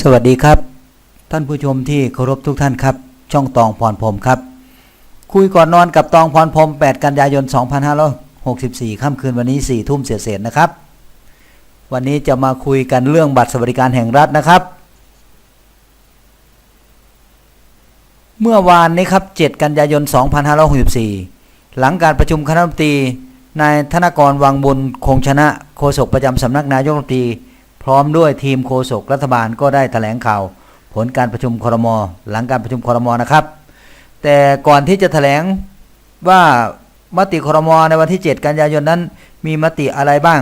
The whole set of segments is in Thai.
สวัสดีครับ ท่านผู้ชมที่เคารพทุกท่านครับ ช่องตองพรพรมครับ คุยก่อนนอนกับตองพรพรม 8 กันยายน 2564 ค่ำคืนวันนี้ 4 ทุ่มเศษๆนะครับ วันนี้จะมาคุยกันเรื่องบัตรสวัสดิการแห่งรัฐนะครับ เมื่อวานนี้ครับ 7 กันยายน 2564 หลังการประชุมคณะรัฐมนตรีนายธนกรวังบุญคงชนะโฆษกประจำสำนักนายกรัฐมนตรี พร้อมด้วยทีมโฆษกรัฐบาลก็ได้แถลงข่าว ผลการประชุมครม หลังการประชุมครมนะครับ แต่ก่อนที่จะแถลงว่ามติครมในวันที่ 7 กันยายนนั้น มีมติอะไรบ้าง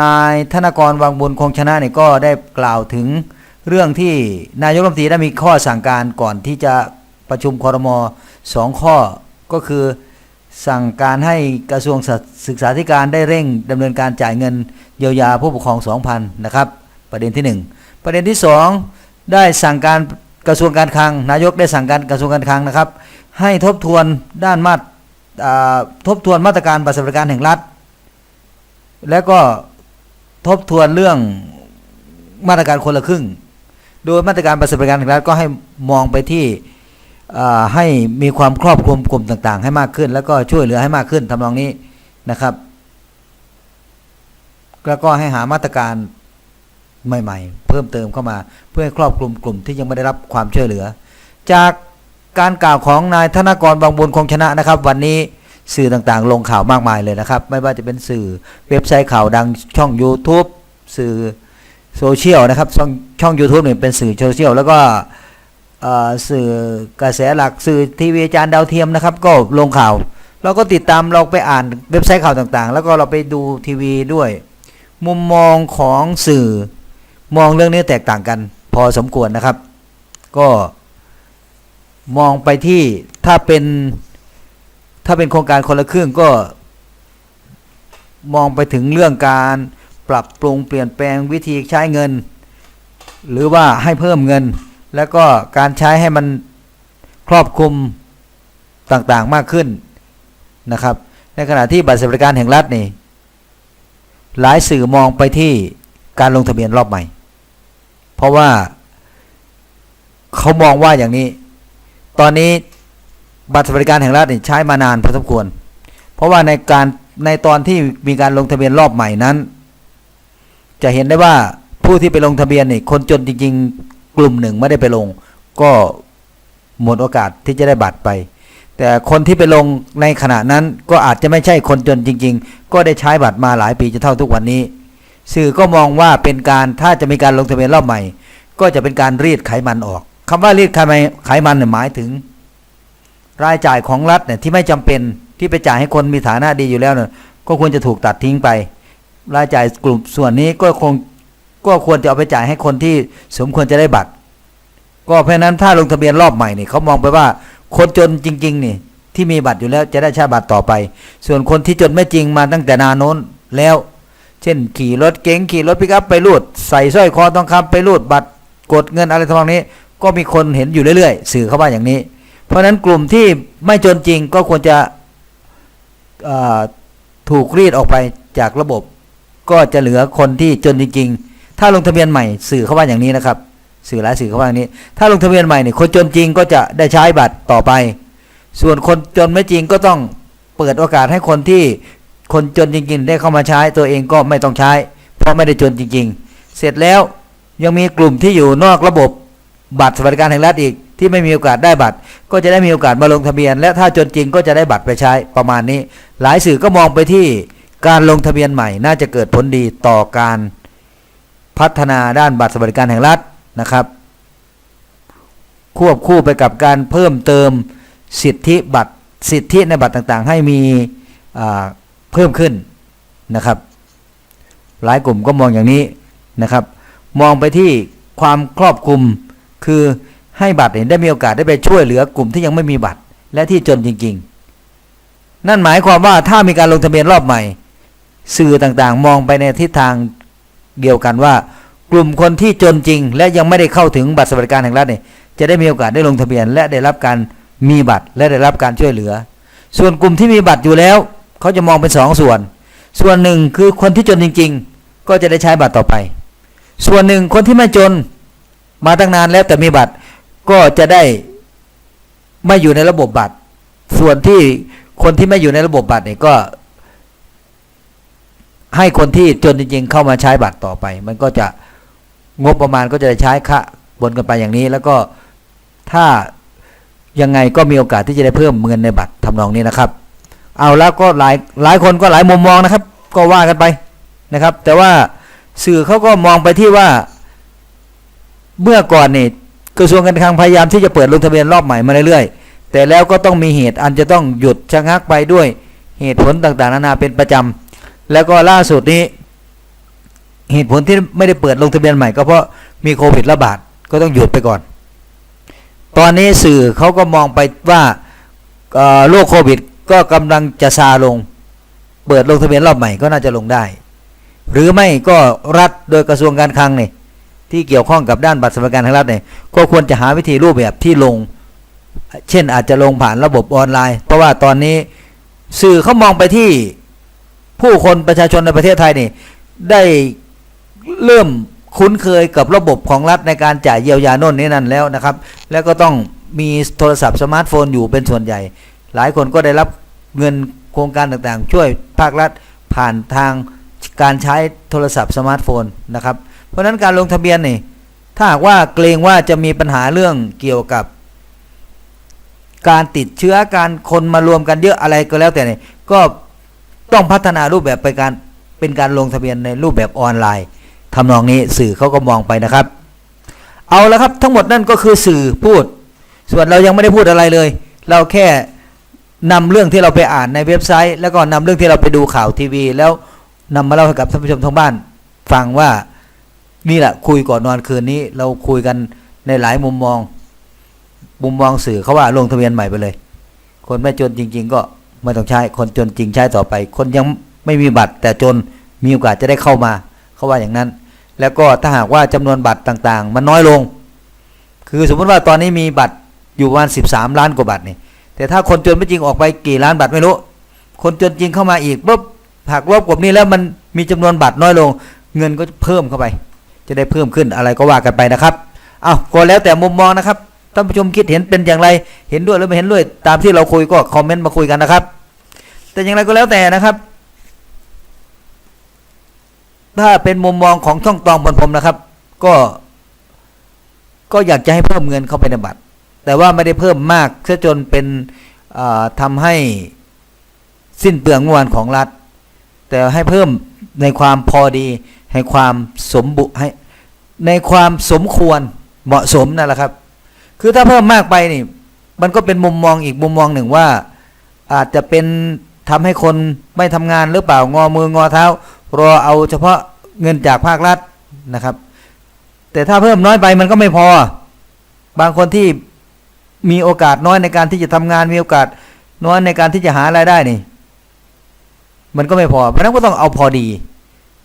นายธนกรวังบุญคงชนะเนี่ยก็ได้กล่าวถึงเรื่องที่นายกรัฐมนตรีได้มีข้อสั่งการก่อนที่จะประชุมครมสองข้อก็คือ สั่งการให้กระทรวงศึกษาธิการได้เร่งดำเนินการจ่ายเงินเยียวยาผู้ปกครอง 2,000 นะครับ ประเด็นที่ 1 ประเด็นที่ 2 ได้สั่งการกระทรวงการคลัง นายกได้สั่งการกระทรวงการคลังนะครับ ให้ทบทวนด้านมาตรทบทวนมาตรการบัตรสวัสดิการแห่งรัฐ แล้วก็ทบทวนเรื่องมาตรการคนละครึ่ง โดยมาตรการบัตรสวัสดิการแห่งรัฐก็ให้มองไปที่ ให้มีความครอบคลุมกลุ่มต่างๆ ให้มากขึ้น แล้วก็ช่วยเหลือให้มากขึ้นทำนองนี้นะครับ แล้วก็ให้หามาตรการใหม่ ๆ เพิ่มเติมเข้ามาเพื่อให้ครอบคลุมกลุ่มที่ยังไม่ได้รับความช่วยเหลือ จากการกล่าวของนายธนกรบางบุญคงชนะนะครับ วันนี้สื่อต่างๆ ลงข่าวมากมายเลยนะครับ ไม่ว่าจะเป็นสื่อเว็บไซต์ข่าวดังช่อง YouTube สื่อโซเชียลนะครับ ช่องช่อง YouTube เนี่ยเป็นสื่อโซเชียลแล้วก็ สื่อกระแสหลักสื่อทีวีจานดาวเทียมนะครับ ก็ลงข่าว เราก็ติดตามเราไปอ่านเว็บไซต์ข่าวต่างๆ แล้วก็เราไปดูทีวีด้วย มุมมองของสื่อมองเรื่องนี้แตกต่างกัน พอสมควรนะครับ ก็มองไปที่ถ้าเป็นถ้าเป็นโครงการคนละครึ่งก็ มองไปถึงเรื่องการปรับปรุงเปลี่ยนแปลงวิธีใช้เงิน หรือว่าให้เพิ่มเงิน แล้วก็การใช้ให้มันครอบคลุมต่างๆมากขึ้นนะครับ ในขณะที่บัตรสวัสดิการแห่งรัฐนี่ หลายสื่อมองไปที่การลงทะเบียนรอบใหม่ เพราะว่าเขามองว่าอย่างนี้ ตอนนี้บัตรสวัสดิการแห่งรัฐนี่ใช้มานานพอสมควร เพราะว่าในการในตอนที่มีการลงทะเบียนรอบใหม่นั้น จะเห็นได้ว่าผู้ที่ไปลงทะเบียนนี่คนจนจริง ๆ กลุ่มหนึ่งไม่ได้ไปลง ก็หมดโอกาสที่จะได้บัตรไป แต่คนที่ไปลงในขณะนั้นก็อาจจะไม่ใช่คนจนจริง ๆ ก็ได้ใช้บัตรมาหลายปีจนเท่าทุกวันนี้ สื่อก็มองว่าเป็นการถ้าจะมีการลงทะเบียนรอบใหม่ ก็จะเป็นการรีดไขมันออกคำว่ารีดไขมันไขมันหมายถึง รายจ่ายของรัฐเนี่ยที่ไม่จำเป็นที่ไปจ่ายให้คนมีฐานะดีอยู่แล้วเนี่ยก็ควรจะถูกตัดทิ้งไป รายจ่ายกลุ่มส่วนนี้ก็คง ก็ควรจะเอาไปจ่ายให้คนที่สมควรจะได้บัตร ก็เพราะนั้นถ้าลงทะเบียนรอบใหม่เนี่ยเขามองไปว่าคนจนจริง ๆ นี่ ที่มีบัตรอยู่แล้วจะได้ใช้บัตรต่อไป ส่วนคนที่จนไม่จริงมาตั้งแต่นานโน้นแล้ว เช่น ขี่รถเก๋งขี่รถปิกอัพไปรูดใส่สร้อยคอทองคำไปรูดบัตรกดเงินอะไรทำนองนี้ ก็มีคนเห็นอยู่เรื่อยๆ สื่อเข้าว่าอย่างนี้ เพราะฉะนั้นกลุ่มที่ไม่จนจริงก็ควรจะถูกรีดออกไปจากระบบ ก็จะเหลือคนที่จนจริง ๆ ถ้าลงทะเบียนใหม่สื่อเขาว่าอย่างนี้นะครับ สื่อหลายสื่อเขาว่าอย่างนี้ ถ้าลงทะเบียนใหม่เนี่ยคนจนจริงก็จะได้ใช้บัตรต่อไป ส่วนคนจนไม่จริงก็ต้องเปิดโอกาสให้คนที่คนจนจริงๆ ได้เข้ามาใช้ตัวเองก็ไม่ต้องใช้ เพราะไม่ได้จนจริง ๆ เสร็จแล้วยังมีกลุ่มที่อยู่นอกระบบบัตรสวัสดิการแห่งรัฐอีกที่ไม่มีโอกาสได้บัตร ก็จะได้มีโอกาสมาลงทะเบียน และถ้าจนจริงก็จะได้บัตรไปใช้ประมาณนี้ หลายสื่อก็มองไปที่การลงทะเบียนใหม่น่าจะเกิดผลดีต่อการ พัฒนาด้านบัตรสวัสดิการแห่งรัฐนะครับ ควบคู่ไปกับการเพิ่มเติมสิทธิบัตรสิทธิในบัตรต่างๆ ให้มีเพิ่มขึ้นนะครับ หลายกลุ่มก็มองอย่างนี้นะครับ มองไปที่ความครอบคลุมคือให้บัตรเนี่ยได้มีโอกาสได้ไปช่วยเหลือกลุ่มที่ยังไม่มีบัตรและที่จนจริง ๆ นั่นหมายความว่าถ้ามีการลงทะเบียนรอบใหม่ สื่อต่างๆ มองไปในทิศทาง เดียวกันว่า กลุ่มคนที่จนจริง และยังไม่ได้เข้าถึงบัตรสวัสดิการแห่งรัฐเนี่ยจะได้มีโอกาสได้ลงทะเบียน และได้รับการมีบัตรและได้รับการช่วยเหลือ ส่วนกลุ่มที่มีบัตรอยู่แล้ว เขาจะมองเป็นสองส่วน ส่วนหนึ่งคือคนที่จนจริง ๆ ก็จะได้ใช้บัตรต่อไป ส่วนหนึ่งคนที่ไม่จนมาตั้งนานแล้วแต่มีบัตรก็จะได้ไม่อยู่ในระบบบัตร ส่วนที่คนที่ไม่อยู่ในระบบบัตรเนี่ยก็ ให้คนที่จนจริง ๆ เข้ามาใช้บัตรต่อไป มันก็จะงบประมาณก็จะใช้ค่าบนกันไปอย่างนี้ แล้วก็ถ้ายังไงก็มีโอกาสที่จะได้เพิ่มเงินในบัตรทำนองนี้นะครับ เอาแล้วก็หลายหลายคนก็หลายมุมมองนะครับ ก็ว่ากันไปนะครับ แต่ว่าสื่อเขาก็มองไปที่ว่าเมื่อก่อนเนี่ยกระทรวงการคลังพยายามที่จะเปิดลงทะเบียนรอบใหม่มาเรื่อยๆแต่แล้วก็ต้องมีเหตุอันจะต้องหยุดชะงักไปด้วยเหตุผลต่างๆนานาเป็นประจำ แล้วก็ล่าสุดนี้ เหตุผลที่ไม่ได้เปิดลงทะเบียนใหม่ก็เพราะมีโควิดระบาดก็ต้องหยุดไปก่อน ตอนนี้สื่อเขาก็มองไปว่าโรคโควิดก็กำลังจะซาลง เปิดลงทะเบียนรอบใหม่ก็น่าจะลงได้ หรือไม่ก็รัฐโดยกระทรวงการคลังเนี่ยที่เกี่ยวข้องกับด้านบัตรสวัสดิการแห่งรัฐเนี่ยก็ควรจะหาวิธีรูปแบบที่ลง เช่นอาจจะลงผ่านระบบออนไลน์ เพราะว่าตอนนี้สื่อเขามองไปที่ ผู้คนประชาชนในประเทศไทยนี่ได้เริ่มคุ้นเคยกับระบบของรัฐในการจ่ายเยียวยาโน่นนี่นั่นแล้วนะครับ แล้วก็ต้องมีโทรศัพท์สมาร์ทโฟนอยู่เป็นส่วนใหญ่ หลายคนก็ได้รับเงินโครงการต่างๆ ช่วยภาครัฐผ่านทางการใช้โทรศัพท์สมาร์ทโฟนนะครับ เพราะฉะนั้นการลงทะเบียนนี่ถ้าหากว่าเกรงว่าจะมีปัญหาเรื่องเกี่ยวกับ การติดเชื้อการคนมารวมกันเยอะอะไรก็แล้วแต่เนี่ยก็ ต้องพัฒนารูปแบบไปการเป็นการลงทะเบียนในรูปแบบออนไลน์ทำนองนี้สื่อเขาก็มองไปนะครับ เอาละครับทั้งหมดนั่นก็คือสื่อพูด ส่วนเรายังไม่ได้พูดอะไรเลย เราแค่นำเรื่องที่เราไปอ่านในเว็บไซต์ แล้วก็นำเรื่องที่เราไปดูข่าวทีวี แล้วนำมาเล่าให้กับท่านผู้ชมทางบ้าน ฟังว่านี่แหละคุยก่อนนอนคืนนี้ เราคุยกันในหลายมุมมอง มุมมองสื่อเขาว่าลงทะเบียนใหม่ไปเลย คนไม่จนจริง ๆ ก็ ไม่ต้องใช้คนจนจริงใช้ต่อไป คนยังไม่มีบัตร แต่จนมีโอกาสจะได้เข้ามา เขาว่าอย่างนั้น แล้วก็ถ้าหากว่าจำนวนบัตรต่างๆ มันน้อยลง คือสมมติว่าตอนนี้มีบัตรอยู่ประมาณ13 ล้านกว่าบัตรนี่แต่ถ้าคนจนไม่จริงออกไปกี่ล้านบัตรไม่รู้ คนจนจริงเข้ามาอีกปุ๊บหักลบกว่านี้แล้วมันมีจำนวนบัตรน้อยลง เงินก็เพิ่มเข้าไป จะได้เพิ่มขึ้นอะไรก็ว่ากันไปนะครับเอาก็แล้วแต่มุมมองนะครับท่านผู้ชมคิดเห็นเป็นอย่างไร เห็นด้วยหรือไม่เห็นด้วย ตามที่เราคุยก็คอมเมนต์มาคุยกันนะครับ แต่อย่างไรก็แล้วแต่นะครับ ถ้าเป็นมุมมองของช่องตองบนผมนะครับ ก็ ก็อยากจะให้เพิ่มเงินเข้าไปในบัตร แต่ว่าไม่ได้เพิ่มมากเสียจนเป็นอ่าทำให้สิ้นเปลืองงบประมาณของรัฐ แต่ให้เพิ่มในความพอดีให้ความสมบุให้ในความสมควรเหมาะสมนั่นแหละครับ คือถ้าเพิ่มมากไปนี่ มันก็เป็นมุมมองอีกมุมมองหนึ่งว่า อาจจะเป็น ทำให้คนไม่ทำงานหรือเปล่างอมืองอเท้ารอเอาเฉพาะเงินจากภาครัฐนะครับ แต่ถ้าเพิ่มน้อยไปมันก็ไม่พอ บางคนที่มีโอกาสน้อยในการที่จะทำงานมีโอกาสน้อยในการที่จะหารายได้นี่ มันก็ไม่พอเพราะฉะนั้นก็ต้องเอาพอดี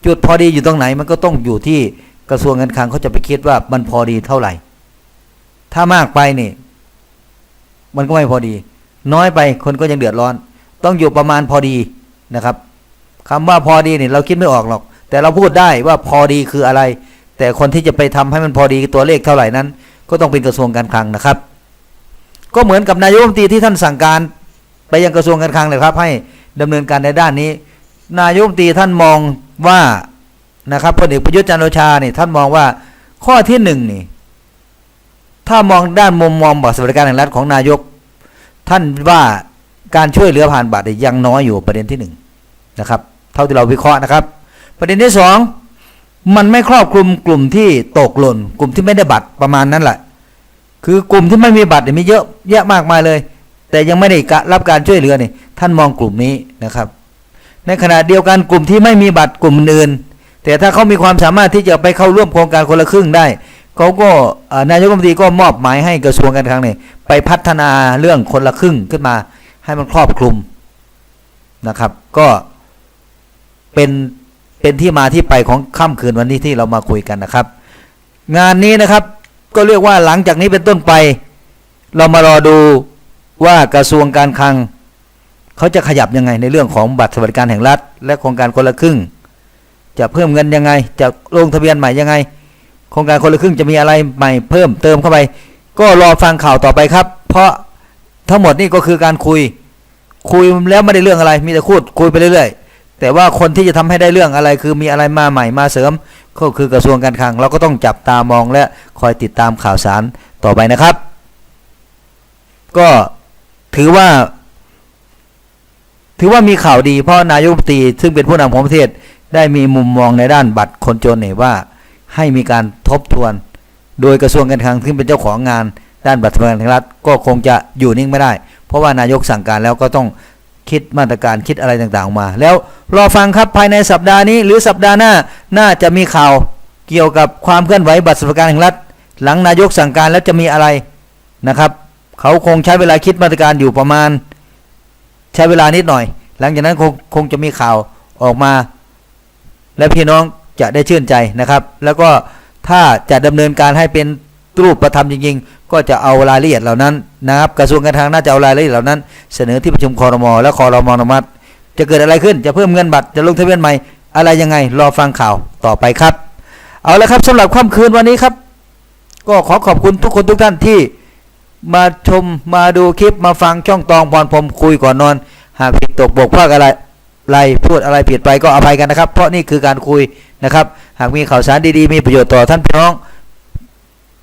จุดพอดีอยู่ตรงไหน มันก็ต้องอยู่ที่กระทรวงการคลังเขาจะไปคิดว่ามันพอดีเท่าไหร่ ถ้ามากไปนี่ มันก็ไม่พอดี น้อยไปคนก็ยังเดือดร้อน ต้องอยู่ประมาณพอดีนะครับคำว่าพอดีเนี่ยเราคิดไม่ออกหรอก แต่เราพูดได้ว่าพอดีคืออะไร แต่คนที่จะไปทำให้มันพอดีตัวเลขเท่าไหร่นั้น ก็ต้องเป็นกระทรวงการคลังนะครับ ก็เหมือนกับนายกรัฐมนตรีที่ท่านสั่งการ ไปยังกระทรวงการคลังเลยครับ ให้ดำเนินการในด้านนี้ นายกรัฐมนตรีท่านมองว่านะครับพลเอกประยุทธ์จันทร์โอชาเนี่ยท่านมองว่าข้อที่หนึ่งนี่ถ้ามองด้านมุมมองบัตรสวัสดิการแห่งรัฐของนายก ท่านว่า การช่วยเหลือผ่านบัตรยังน้อยอยู่ประเด็นที่หนึ่งนะครับ เท่าที่เราวิเคราะห์นะครับ ประเด็นที่สองมันไม่ครอบคลุมกลุ่มที่ตกหล่น กลุ่มที่ไม่ได้บัตรประมาณนั้นแหละ คือกลุ่มที่ไม่มีบัตรเนี่ยมีเยอะแยะมากมายเลย แต่ยังไม่ได้รับการช่วยเหลือเนี่ยท่านมองกลุ่มนี้นะครับ ในขณะเดียวกันกลุ่มที่ไม่มีบัตรกลุ่มอื่น แต่ถ้าเขามีความสามารถที่จะไปเข้าร่วมโครงการคนละครึ่งได้เขาก็นายกรัฐมนตรีก็มอบหมายให้กระทรวงการคลังเนี่ยไปพัฒนาเรื่องคนละครึ่งขึ้นมา ให้มันครอบคลุมนะครับ ก็เป็นเป็นที่มาที่ไปของค่ำคืนวันนี้ที่เรามาคุยกันนะครับ งานนี้นะครับก็เรียกว่าหลังจากนี้เป็นต้นไป เรามารอดูว่ากระทรวงการคลัง เขาจะขยับยังไงในเรื่องของบัตรสวัสดิการแห่งรัฐ และโครงการคนละครึ่ง จะเพิ่มเงินยังไง จะลงทะเบียนใหม่ยังไง โครงการคนละครึ่งจะมีอะไรใหม่เพิ่มเติมเข้าไป ก็รอฟังข่าวต่อไปครับ เพราะ ทั้งหมดนี่ก็คือการคุย คุยแล้วไม่ได้เรื่องอะไร มีแต่พูดคุยไปเรื่อยๆ แต่ว่าคนที่จะทำให้ได้เรื่องอะไร คือมีอะไรมาใหม่มาเสริม ก็คือกระทรวงการคลัง เราก็ต้องจับตามองและคอยติดตามข่าวสารต่อไปนะครับ ก็ถือว่า ถือว่ามีข่าวดีเพราะนายกรัฐมนตรีซึ่งเป็นผู้นำของประเทศได้มีมุมมองในด้านบัตรคนจนเนี่ยว่าให้มีการทบทวน โดยกระทรวงการคลังซึ่งเป็นเจ้าของงาน ด้านบัตรสวัสดิการแห่งรัฐก็คงจะอยู่นิ่งไม่ได้ เพราะว่านายกสั่งการแล้วก็ต้องคิดมาตรการคิดอะไรต่างๆออกมา แล้วรอฟังครับภายในสัปดาห์นี้ หรือสัปดาห์หน้าน่าจะมีข่าวเกี่ยวกับความเคลื่อนไหวบัตรสวัสดิการแห่งรัฐ หลังนายกสั่งการแล้วจะมีอะไรนะครับเขาคงใช้เวลาคิดมาตรการอยู่ประมาณ ใช้เวลานิดหน่อย หลังจากนั้นคงคงจะมีข่าวออกมา และพี่น้องจะได้ชื่นใจนะครับ แล้วก็ถ้าจะดำเนินการให้เป็น รูปประธรรมจริงๆ ก็จะเอารายละเอียดเหล่านั้นนะครับกระทรวงการคลังน่าจะเอารายละเอียดเหล่านั้น เสนอที่ประชุมคอรมอและคอรมอนุมัติ จะเกิดอะไรขึ้นจะเพิ่มเงินบัตรจะลงทะเบียนใหม่อะไรยังไงรอฟังข่าวต่อไปครับ เอาละครับสำหรับค่ำคืนวันนี้ครับ ก็ขอขอบคุณทุกคนทุกท่านที่มาชมมาดูคลิปมาฟังช่องตองพรพรมคุยก่อนนอน หากผิดตกบกพร่องอะไรไรพูดอะไรผิดไปก็อภัยกันนะครับ เพราะนี่คือการคุยนะครับ หากมีข่าวสารดีๆ มีประโยชน์ต่อท่านพี่น้อง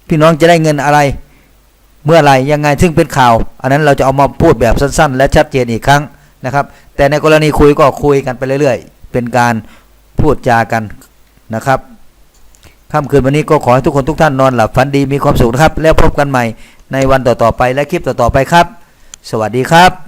พี่น้องจะได้เงินอะไร เมื่อไหรยังไงซึ่งเป็นข่าว อันนั้นเราจะเอามาพูดแบบสั้น ๆ และชัดเจนอีกครั้งนะครับ แต่ในกรณีคุยก็คุยกันไปเรื่อยๆ เป็นการพูดจากันนะครับค่ำคืนวันนี้ก็ขอให้ทุกคนทุกท่านนอนหลับฝันดีมีความสุขนะครับ แล้วพบกันใหม่ในวันต่อๆไปและคลิปต่อๆไปครับ สวัสดีครับ